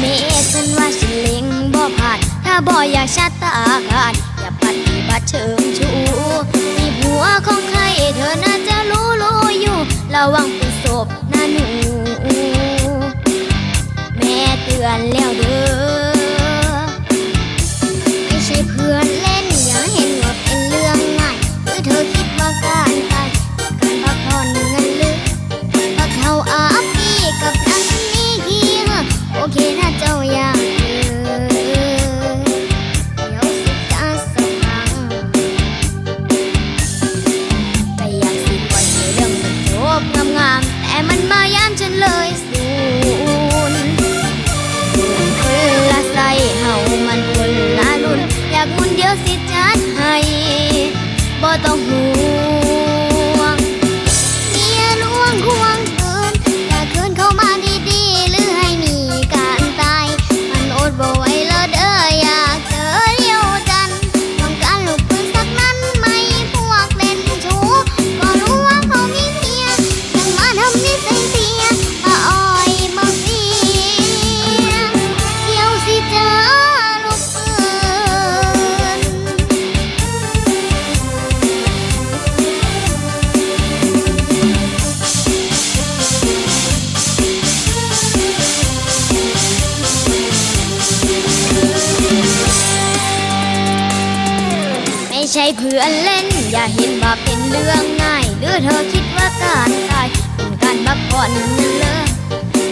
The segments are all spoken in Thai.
เมฉันว่าฉันเล็งบ่ผ่าน ถ้าบ่อยากชะตาขาดอย่าปฏิบัติเชิงชูมีผัวของใครเธอน่าจะรู้รู้อยู่ ระวังเป็นศพนะหนู แม่เตือนแล้วเด้อไม่ใช่เพื่อน บ่ต้อ เพื่อนเล่น อย่าเห็นว่าเป็นเรื่องง่าย หรือเธอคิดว่าการตายเป็นการบักผ่อนนั่นเลย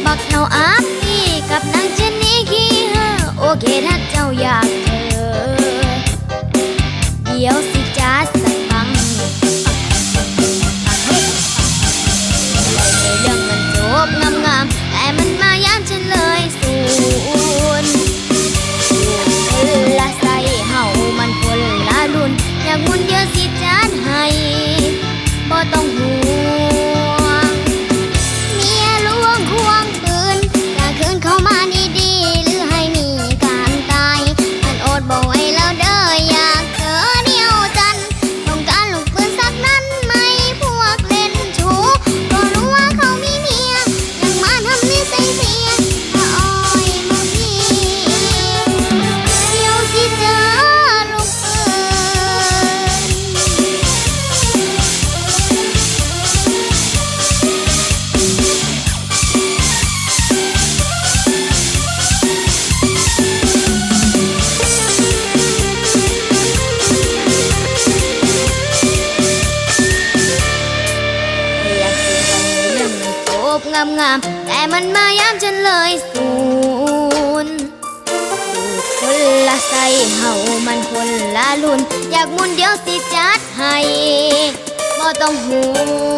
บักเอาอัพพี่กับนางเจนนี่ขี้เฮอโอเคถ้าเจ้าอยากเจอ เดี๋ยวสิจ้าสักฟังเรื่องมันจบงามๆแต่มันมายามฉันเลยสู งามๆแต่มันมายามฉันเลยสูญคนละใส่เฮามันคนละรุ่น อยากมุนเดียวสิจัดให้บ่ต้องห่วงเมียลวงควง